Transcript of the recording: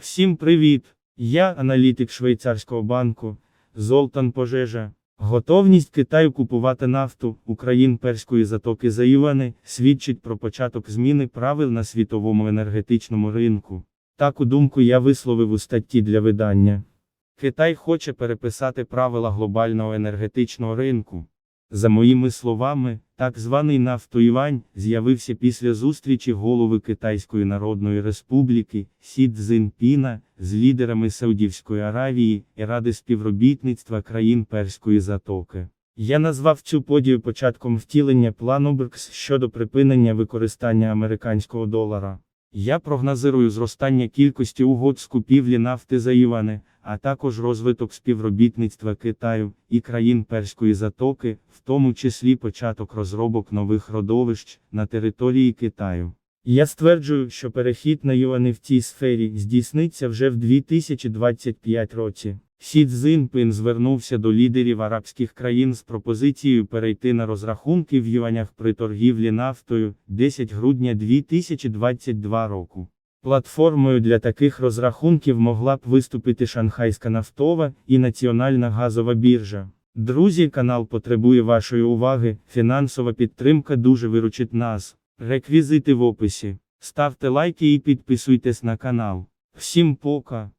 Всім привіт! Я аналітик швейцарського банку Золтан Пожежа. Готовність Китаю купувати нафту Україн перської затоки за юани свідчить про початок зміни правил на світовому енергетичному ринку. Таку думку я висловив у статті для видання. Китай хоче переписати правила глобального енергетичного ринку. За моїми словами, так званий нафтоюань з'явився після зустрічі голови Китайської Народної Республіки Сі Цзиньпіна з лідерами Саудівської Аравії і Ради співробітництва країн Перської затоки. Я назвав цю подію початком втілення плану БРКС щодо припинення використання американського долара. Я прогнозирую зростання кількості угод з купівлі нафти за юани, а також розвиток співробітництва Китаю і країн Перської затоки, в тому числі початок розробок нових родовищ на території Китаю. Я стверджую, що перехід на юани в цій сфері здійсниться вже в 2025 році. Сі Цзиньпин звернувся до лідерів арабських країн з пропозицією перейти на розрахунки в юанях при торгівлі нафтою 10 грудня 2022 року. Платформою для таких розрахунків могла б виступити Шанхайська нафтова і Національна газова біржа. Друзі, канал потребує вашої уваги, фінансова підтримка дуже виручить нас. Реквізити в описі. Ставте лайки і підписуйтесь на канал. Всім пока!